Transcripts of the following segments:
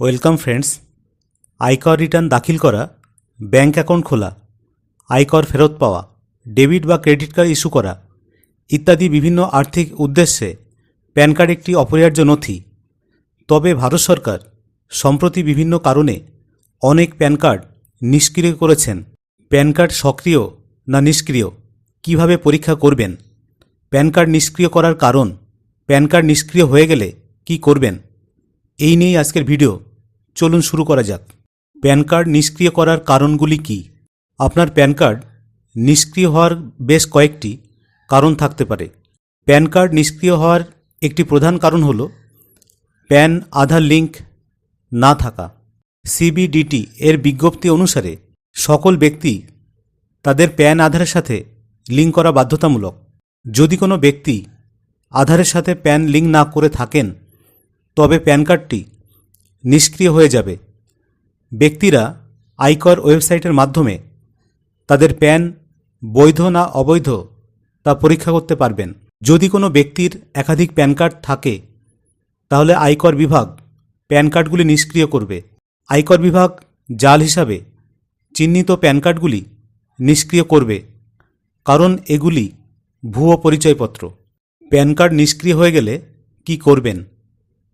Welcome friends, আয়কর return দাখিল করা, ব্যাংক অ্যাকাউন্ট খোলা, আয়কর ফেরত পাওয়া, ডেবিট বা ক্রেডিট কার্ড ইস্যু করা ইত্যাদি বিভিন্ন আর্থিক উদ্দেশ্যে প্যান কার্ড একটি অপরিহার্য নথি। তবে ভারত সরকার সম্প্রতি বিভিন্ন কারণে অনেক প্যান কার্ড নিষ্ক্রিয় করেছেন। প্যান কার্ড সক্রিয় না নিষ্ক্রিয়, কীভাবে পরীক্ষা করবেন? প্যান কার্ড নিষ্ক্রিয় করার কারণ, প্যান কার্ড নিষ্ক্রিয় হয়ে গেলে কি করবেন? এই নিয়েই আজকের ভিডিও। চলুন শুরু করা যাক। প্যান কার্ড নিষ্ক্রিয় করার কারণগুলি কি? আপনার প্যান কার্ড নিষ্ক্রিয় হওয়ার বেশ কয়েকটি কারণ থাকতে পারে। প্যান কার্ড নিষ্ক্রিয় হওয়ার একটি প্রধান কারণ হল প্যান, আধার লিঙ্ক না থাকা। সিবিডিটি এর বিজ্ঞপ্তি অনুসারে সকল ব্যক্তি তাদের প্যান, আধারের সাথে লিঙ্ক করা বাধ্যতামূলক। যদি কোনো ব্যক্তি আধারের সাথে প্যান লিঙ্ক না করে থাকেন তবে প্যান কার্ডটি নিষ্ক্রিয় হয়ে যাবে। ব্যক্তিরা আয়কর ওয়েবসাইটের মাধ্যমে তাদের প্যান বৈধ না অবৈধ তা পরীক্ষা করতে পারবেন। যদি কোনো ব্যক্তির একাধিক প্যান কার্ড থাকে, তাহলে আয়কর বিভাগ প্যান কার্ডগুলি নিষ্ক্রিয় করবে। আয়কর বিভাগ জাল হিসাবে চিহ্নিত প্যান কার্ডগুলি নিষ্ক্রিয় করবে, কারণ এগুলি ভুয়ো পরিচয়পত্র। প্যান কার্ড নিষ্ক্রিয় হয়ে গেলে কি করবেন?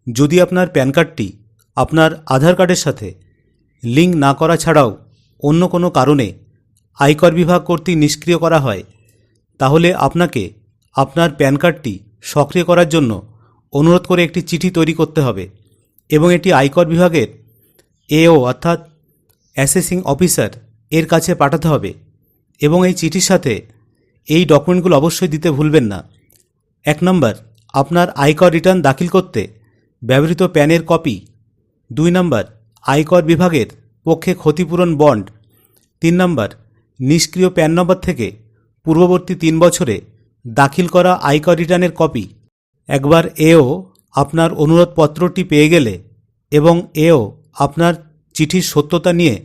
যদি আপনার প্যান কার্ডটি আপনার আধার কার্ডের সাথে লিঙ্ক না করা ছাড়াও অন্য কোনো কারণে আয়কর বিভাগ কর্তৃক নিষ্ক্রিয় করা হয়, তাহলে আপনাকে আপনার প্যান কার্ডটি সক্রিয় করার জন্য অনুরোধ করে একটি চিঠি তৈরি করতে হবে এবং এটি আয়কর বিভাগের এও অর্থাৎ অ্যাসেসিং অফিসার এর কাছে পাঠাতে হবে এবং এই চিঠির সাথে এই ডকুমেন্টগুলো অবশ্যই দিতে ভুলবেন না। এক নম্বর, আপনার আয়কর রিটার্ন দাখিল করতে ব্যবহৃত প্যানের কপি। দুই নম্বর, আয়কর বিভাগের পক্ষে ক্ষতিপূরণ বন্ড। তিন নম্বর, নিষ্ক্রিয় প্যান নম্বর থেকে পূর্ববর্তী তিন বছরে দাখিল করা আয়কর রিটার্নের কপি। একবার এও আপনার অনুরোধপত্রটি পেয়ে গেলে এবং এও আপনার চিঠির সত্যতা নিয়ে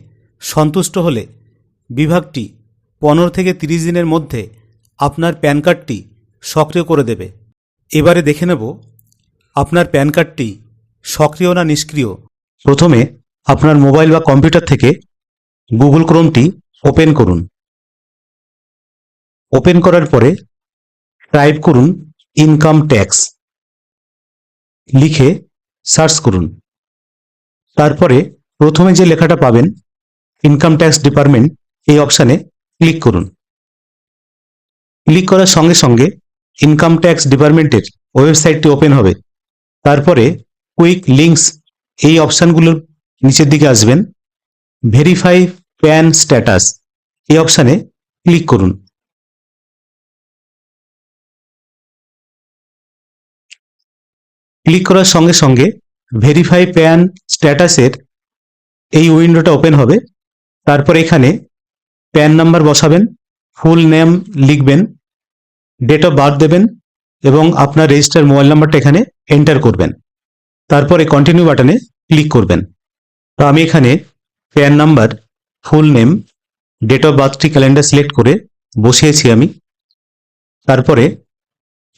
সন্তুষ্ট হলে বিভাগটি পনেরো থেকে তিরিশ দিনের মধ্যে আপনার প্যান কার্ডটি সক্রিয় করে দেবে। এবারে দেখে নেব আপনার প্যান কার্ডটি সক্রিয় না নিষ্ক্রিয়? প্রথমে আপনার মোবাইল বা কম্পিউটার থেকে গুগল ক্রোমটি ওপেন করুন। ওপেন করার পরে টাইপ করুন ইনকাম ট্যাক্স। লিখে সার্চ করুন। তারপরে প্রথমে যে লেখাটা পাবেন, ইনকাম ট্যাক্স ডিপার্টমেন্ট, এই অপশানে ক্লিক করুন। ক্লিক করার সঙ্গে সঙ্গে ইনকাম ট্যাক্স ডিপার্টমেন্টের ওয়েবসাইটটি ওপেন হবে। তারপরে কুইক লিঙ্কস এই অপশানগুলোর নিচের দিকে আসবেন। ভেরিফাই প্যান স্ট্যাটাস এই অপশানে ক্লিক করুন। ক্লিক করার সঙ্গে সঙ্গে ভেরিফাই প্যান স্ট্যাটাসের এই উইন্ডোটা ওপেন হবে। তারপর এখানে প্যান নাম্বার বসাবেন ফুল নেম লিখবেন ডেট অফ বার্থ দেবেন এবং আপনার রেজিস্টার মোবাইল নাম্বারটা এখানে এন্টার করবেন। তারপরে কন্টিনিউ বাটনে ক্লিক করবেন। তো আমি এখানে PAN number full name date of বার্থটি calendar select করে বসিয়েছি আমি। তারপরে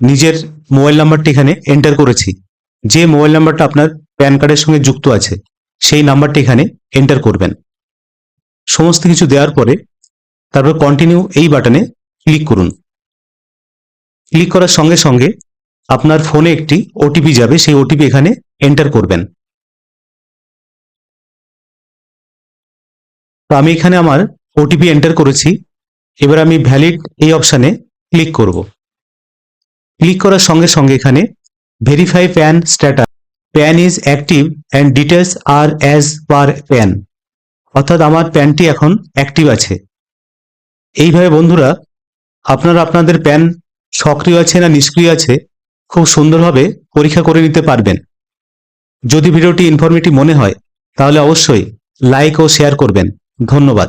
নিজের মোবাইল নাম্বারটি এখানে এন্টার করেছি। যে মোবাইল নাম্বারটা আপনার প্যান কার্ডের সঙ্গে যুক্ত আছে, সেই নাম্বারটি এখানে এন্টার করবেন। সমস্ত কিছু দেওয়ার পরে তারপর কন্টিনিউ এই বাটনে ক্লিক করুন। ক্লিক করার সঙ্গে সঙ্গে আপনার ফোনে একটি ওটিপি যাবে। সেই ওটিপি এখানে এন্টার করবেন। তো আমি এখানে আমার ওটিপি এন্টার করেছি। এবার আমি ভ্যালিড এই অপশানে ক্লিক করব। ক্লিক করার সঙ্গে সঙ্গে এখানে verify PAN status PAN is active and details are as per PAN অর্থাৎ আমার প্যানটি এখন অ্যাক্টিভ আছে। এইভাবে বন্ধুরা, আপনারা আপনাদের প্যান সক্রিয় আছে না নিষ্ক্রিয় আছে, খুব সুন্দরভাবে পরীক্ষা করে নিতে পারবেন। যদি ভিডিওটি ইনফরমেটিভ মনে হয়, তাহলে অবশ্যই লাইক ও শেয়ার করবেন। ধন্যবাদ।